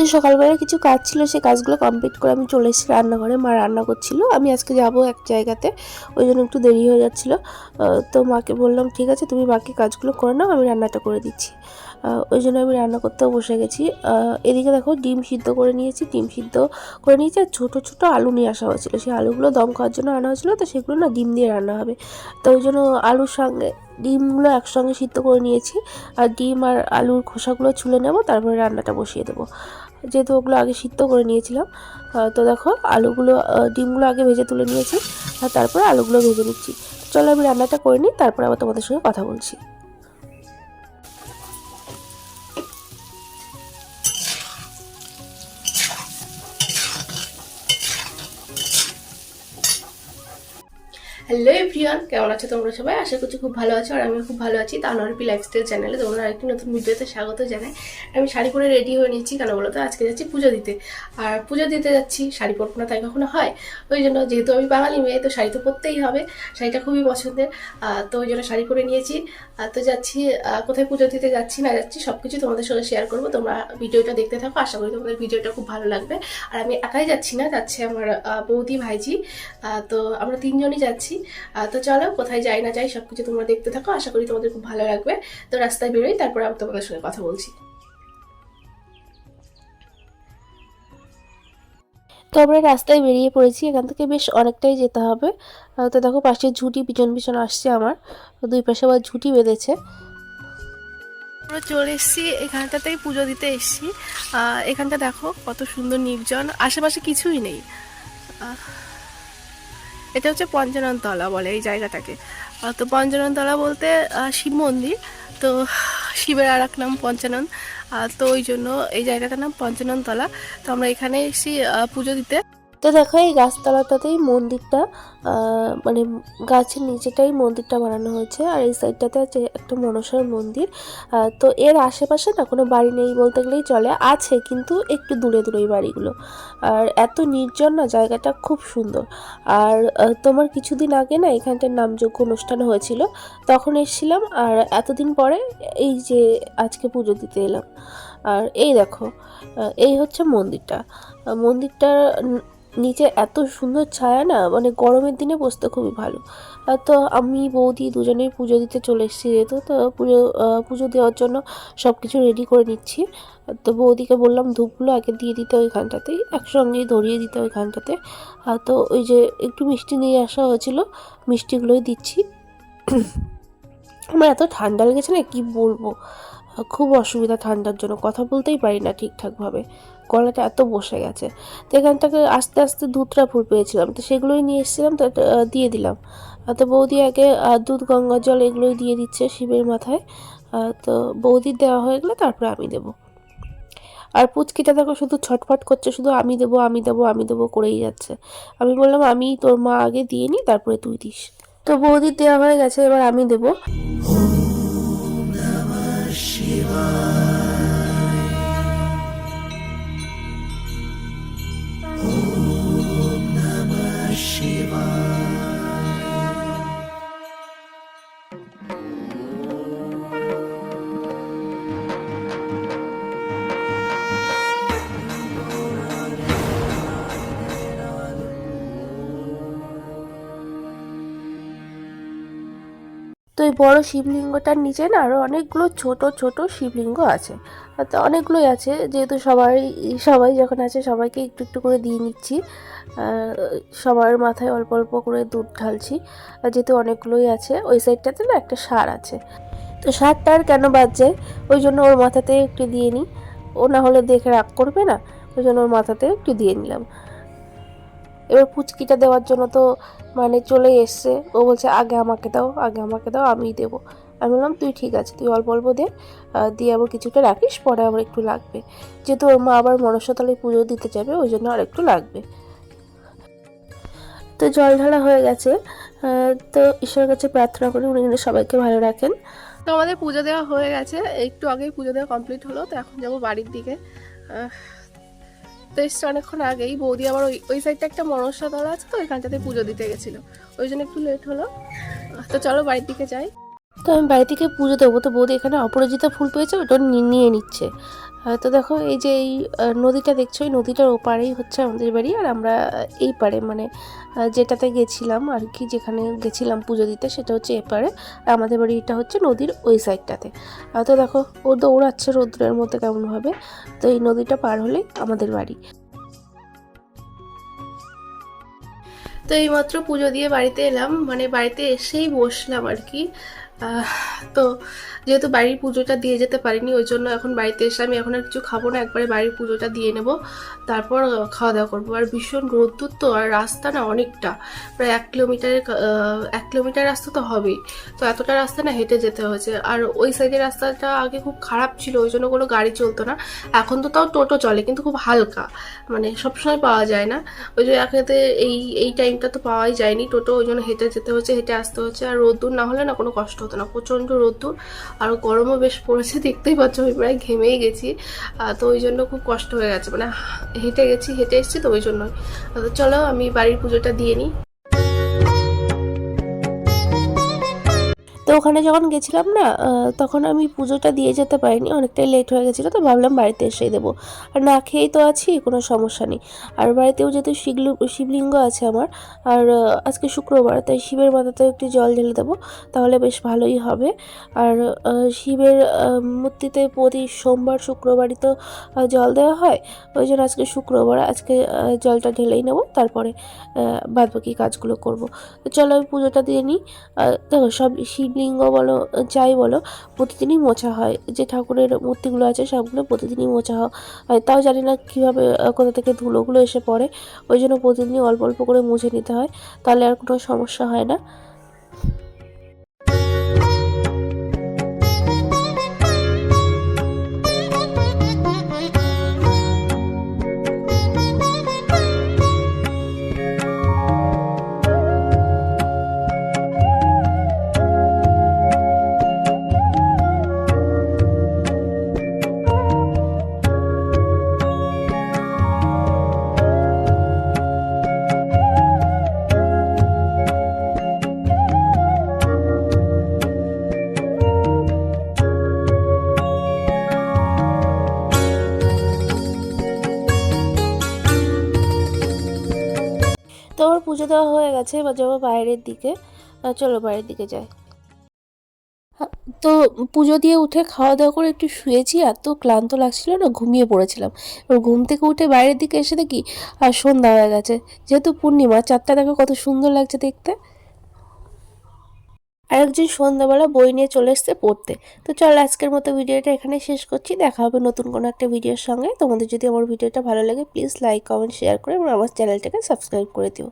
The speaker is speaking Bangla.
তো সকালবেলা কিছু কাজ ছিল, সেই কাজগুলো কমপ্লিট করে আমি চলে এসেছি রান্নাঘরে। মা রান্না করছিল। আমি আজকে যাব এক জায়গাতে, ওই জন্য একটু দেরি হয়ে যাচ্ছিল। তো মাকে বললাম, ঠিক আছে, তুমি বাকি কাজগুলো করে নাও, আমি রান্নাটা করে দিচ্ছি। ওই জন্য আমি রান্না করতেও বসে গেছি। এদিকে দেখো ডিম সিদ্ধ করে নিয়েছি, ডিম সিদ্ধ করে নিয়েছি আর ছোটো ছোটো আলু নিয়ে আসা হয়েছিলো। সেই আলুগুলো দম খাওয়ার জন্য আনা হয়েছিলো, তো সেগুলো না ডিম দিয়ে রান্না হবে। তো ওই জন্য আলুর সঙ্গে, ডিমগুলো একসঙ্গে সিদ্ধ করে নিয়েছি আর ডিম আর আলুর খোসাগুলো ছুলে নেব, তারপরে রান্নাটা বসিয়ে দেবো। যেহেতু ওগুলো আগে সিদ্ধ করে নিয়েছিলাম তো দেখো আলুগুলো ডিমগুলো আগে ভেজে তুলে নিয়েছি আর তারপরে আলুগুলো ভেজে নিচ্ছি। চলো আমি রান্নাটা করে নিই, তারপরে আবার তোমাদের সঙ্গে কথা বলছি। হ্যালো এভরিওয়ান, কেমন আছো তোমরা সবাই? আশা করছি খুব ভালো আছো আর আমি খুব ভালো আছি। তানোয়ারপি লাইফস্টাইল চ্যানেলে তোমরা আরেকটি নতুন ভিডিওতে স্বাগত জানাই। আমি শাড়ি পরে রেডি হয়ে নিচ্ছি কেন বলো তো? আজকে যাচ্ছি পুজো দিতে। আর পুজো দিতে যাচ্ছি, শাড়ি পরবো না, তাই কখনো হয়? ওই জন্য যেহেতু আমি বাঙালি মেয়ে, তো শাড়ি তো পরতেই হবে। শাড়িটা খুবই পছন্দের। তো ওই জন্য শাড়ি পরে নিয়েছি। তো যাচ্ছি কোথায় পুজো দিতে যাচ্ছি, না যাচ্ছি সব কিছু তোমাদের সঙ্গে শেয়ার করব। তোমরা ভিডিওটা দেখতে থাকো, আশা করি তোমাদের ভিডিওটা খুব ভালো লাগবে। আর আমি একাই যাচ্ছি না, যাচ্ছে আমার বৌদি ভাইজি। তো আমরা তিনজনই যাচ্ছি। তো চলো কোথায় যাই না যাই সব কিছু তোমরা দেখতে থাকো। আশা করি তোমাদের খুব ভালো লাগবে। তো রাস্তায় বেরোই তারপর আমি তোমাদের সঙ্গে কথা বলছি। তো আমরা রাস্তায় বেরিয়ে পড়েছি এখান থেকে বেশ অনেকটাই যেতে হবে। তো দেখো পাশে ঝুঁটি পিছন পিছন আসছে আমার। তো দুই পাশে আবার ঝুঁটি বেঁধেছে। আমরা চলে এসেছি এখানটাতেই পুজো দিতে এসেছি। এখানটা দেখো কত সুন্দর নির্জন। আশেপাশে কিছুই নেই। এটা হচ্ছে পঞ্চানন তলা বলে এই জায়গাটাকে। তো পঞ্চানন তলা বলতে শিব মন্দির। তো শিবের আর এক নাম পঞ্চানন। তো ওই জন্য এই জায়গাটার নাম পঞ্চানন তলা তো আমরা এখানে এসেছি পুজো দিতে। তো দেখো এই গাছতলাটাতেই মন্দিরটা মানে গাছের নিচেটাই মন্দিরটা বানানো হয়েছে আর এই সাইডটাতে আছে একটা মনসার মন্দির। তো এর আশেপাশে না কোনো বাড়ি নেই বলতে গেলেই চলে, আছে কিন্তু একটু দূরে দূরে বাড়িগুলো। আর এত নির্জন না, জায়গাটা খুব সুন্দর। আর তোমার কিছুদিন আগে না এখানটার নামযোগ্য অনুষ্ঠান হয়েছিল, তখন এসেছিলাম আর এতদিন পরে এই যে আজকে পুজো দিতে এলাম। আর এই দেখো এই হচ্ছে মন্দিরটা। মন্দিরটার নিচে এত সুন্দর ছায়া না মানে গরমের দিনে বসতে খুবই ভালো। তো আমি বৌদি দুজনেই পুজো দিতে চলে এসেছি যেহেতু, তো পুজো পুজো দেওয়ার জন্য সব কিছু রেডি করে নিচ্ছি। তো বৌদিকে বললাম ধূপগুলো আগে দিয়ে দিতে ওইখানটাতেই, একসঙ্গেই ধরিয়ে দিতে ওইখানটাতে। আর তো ওই যে একটু মিষ্টি নিয়ে আসা হয়েছিল, মিষ্টিগুলোই দিচ্ছি। আমার এত ঠান্ডা লেগেছে না, কি বলব? খুব অসুবিধা ঠান্ডার জন্য, কথা বলতেই পারি না ঠিকঠাকভাবে। গলাটা এত বসে গেছে। তো এখান থেকে আস্তে আস্তে দুধটা ফুল পেয়েছিলাম। তো সেগুলোই নিয়ে এসেছিলাম, তো দিয়ে দিলাম। তো বৌদি আগে দুধ, গঙ্গা জল এগুলোই দিয়ে দিচ্ছে শিবের মাথায়। তো বৌদির দেওয়া হয়ে গেলে তারপরে আমি দেবো। আর পুচকিটা দেখো শুধু ছটফট করছে, শুধু আমি দেবো আমি দেবো আমি দেবো করেই যাচ্ছে। আমি বললাম, আমি তোর মা আগে দিয়ে নি তারপরে তুই দিস। তো বৌদির দেওয়া হয়ে গেছে, এবার আমি দেবো। তো বড় শিবলিঙ্গটার নিচে না আরও অনেকগুলো ছোট ছোট শিবলিঙ্গ আছে। তো অনেকগুলোই আছে, যেহেতু সবাই সবাই যখন আছে সবাইকে একটু একটু করে দিয়ে নিচ্ছি। সবার মাথায় অল্প অল্প করে দুধ ঢালছি। যেহেতু অনেকগুলোই আছে, ওই সাইডটাতে না একটা সার আছে। তো সারটা আর কেন যায়? ওই জন্য ওর মাথাতে একটু দিয়ে নিই। ও না হলে দেখে রাগ করবে না, ওই জন্য ওর মাথাতে একটু দিয়ে নিলাম। এবার পুচকিটা দেওয়ার জন্য তো মানে চলে এসছে। ও বলছে, আগে আমাকে দাও, আগে আমাকে দাও, আমিই দেবো। আমি বললাম, তুই ঠিক আছে, তুই অল্প অল্প দে দিয়ে আবার কিছুটা রাখিস, পরে আবার একটু লাগবে। যেহেতু ওর মা আবার মনসাতলায় পুজো দিতে যাবে, ওই জন্য আর একটু লাগবে। তো জল ঢালা হয়ে গেছে। তো ঈশ্বরের কাছে প্রার্থনা করি, উনি সবাইকে ভালো রাখেন। তো আমাদের পুজো দেওয়া হয়ে গেছে। একটু আগেই পুজো দেওয়া কমপ্লিট হলো, তো এখন যাব বাড়ির দিকে। তো এসছে অনেকক্ষণ আগেই। বৌদি আবার ওই ওই সাইডটা একটা মনসা দল আছে তো, ওইখানটাতে পুজো দিতে গেছিল। ওই জন্য একটু লেট হলো। তো চলো বাড়ির দিকে যাই। তো আমি বাড়ি থেকে পুজো দেবো। তো বৌদি এখানে অপরাজিতা ফুল পেয়েছে, ওটা নিয়ে নিচ্ছে। তো দেখো এই যে এই নদীটা দেখছ, এই নদীটার ওপারেই হচ্ছে আমাদের বাড়ি, আর আমরা এই পারে মানে যেটাতে গেছিলাম আর কি, যেখানে গেছিলাম পুজো দিতে, সেটা হচ্ছে এপারে আর আমাদের বাড়িটা হচ্ছে নদীর ওই সাইডটাতে। তো দেখো, ও দৌড়াচ্ছে রৌদ্রের মধ্যে কেমনভাবে। তো এই নদীটা পার হলেই আমাদের বাড়ি। তো এইমাত্র পুজো দিয়ে বাড়িতে এলাম মানে বাড়িতে এসেই বসলাম আর কি। তো যেহেতু বাড়ির পুজোটা দিয়ে যেতে পারিনি, ওই জন্য এখন বাড়িতে এসে আমি এখন আর কিছু খাব না, একবারে বাড়ির পুজোটা দিয়ে নেব। তারপর খাওয়া দাওয়া করব। আর ভীষণ রোদ্দুর তো, আর রাস্তা না অনেকটা, প্রায় এক কিলোমিটারের এক কিলোমিটার রাস্তা তো হবেই। তো এতটা রাস্তা না হেঁটে যেতে হয়েছে। আর ওই সাইডের রাস্তাটা আগে খুব খারাপ ছিল, ওই জন্য কোনো গাড়ি চলতো না। এখন তো তাও টোটো চলে, কিন্তু খুব হালকা মানে সবসময় পাওয়া যায় না। ওই যে একেতে এই এই টাইমটা তো পাওয়াই যায়নি টোটো, ওই জন্য হেঁটে যেতে হচ্ছে হেঁটে আসতে হচ্ছে আর রোদ্দুর না হলে না কোনো কষ্ট হতো না, প্রচণ্ড রোদ্দুর। আর গরমও বেশ পড়েছে, দেখতেই পাচ্ছ আমি প্রায় ঘেমেই গেছি। তো ওই জন্য খুব কষ্ট হয়ে গেছে মানে হেঁটে গেছি, হেঁটে এসেছি তো ওই জন্যই। তো চলো আমি বাড়ির পুজোটা দিয়ে নিই। তো ওখানে যখন গেছিলাম না তখন আমি পুজোটা দিয়ে যেতে পারিনি, অনেকটাই লেট হয়ে গেছিল, তো ভাবলাম বাড়িতে এসেই দেবো। আর না খেয়েই তো আছি, কোনো সমস্যা নেই। আর বাড়িতেও যেহেতু শিবলু শিবলিঙ্গ আছে আমার, আর আজকে শুক্রবার, তাই শিবের মাথাতেও একটু জল ঢেলে দেবো, তাহলে বেশ ভালোই হবে। আর শিবের মূর্তিতে প্রতি সোমবার, শুক্রবারই তো জল দেওয়া হয়, ওই জন্য আজকে শুক্রবার, আজকে জলটা ঢেলেই নেব, তারপরে বাদ বাকি কাজগুলো করব। তো চলো আমি পুজোটা দিয়ে নিই দেখো সব শিবলিঙ্গ বলো, যাই বলো, প্রতিদিনই মোছা হয়। যে ঠাকুরের মূর্তিগুলো আছে, সবগুলো প্রতিদিনই মোছা হয়। তাও জানি না কীভাবে কোথা থেকে ধুলোগুলো এসে পড়ে। ওই জন্য প্রতিদিনই অল্প অল্প করে মুছে নিতে হয়। তাহলে আর কোনো সমস্যা হয় না। তো আমার পুজো দেওয়া হয়ে গেছে এবার যাব বাইরের দিকে। চলো বাইরের দিকে যাই। হ্যাঁ, তো পুজো দিয়ে উঠে খাওয়া দাওয়া করে একটু শুয়েছি এত ক্লান্ত লাগছিল না ঘুমিয়ে পড়েছিলাম। এবার ঘুম থেকে উঠে বাইরের দিকে এসে দেখি আর সন্ধ্যা হয়ে গেছে। যেহেতু পূর্ণিমা চারটা দেখো কত সুন্দর লাগছে দেখতে। আর একজন সন্ধ্যাবেলা বই নিয়ে চলে এসছে পড়তে। তো চল আজকের মতো ভিডিওটা এখানে শেষ করছি। দেখা হবে নতুন কোনো একটা ভিডিওর সঙ্গে। তোমাদের যদি আমার ভিডিওটা ভালো লাগে প্লিজ লাইক কমেন্ট শেয়ার করে এবং আমার চ্যানেলটাকে সাবস্ক্রাইব করে দিও।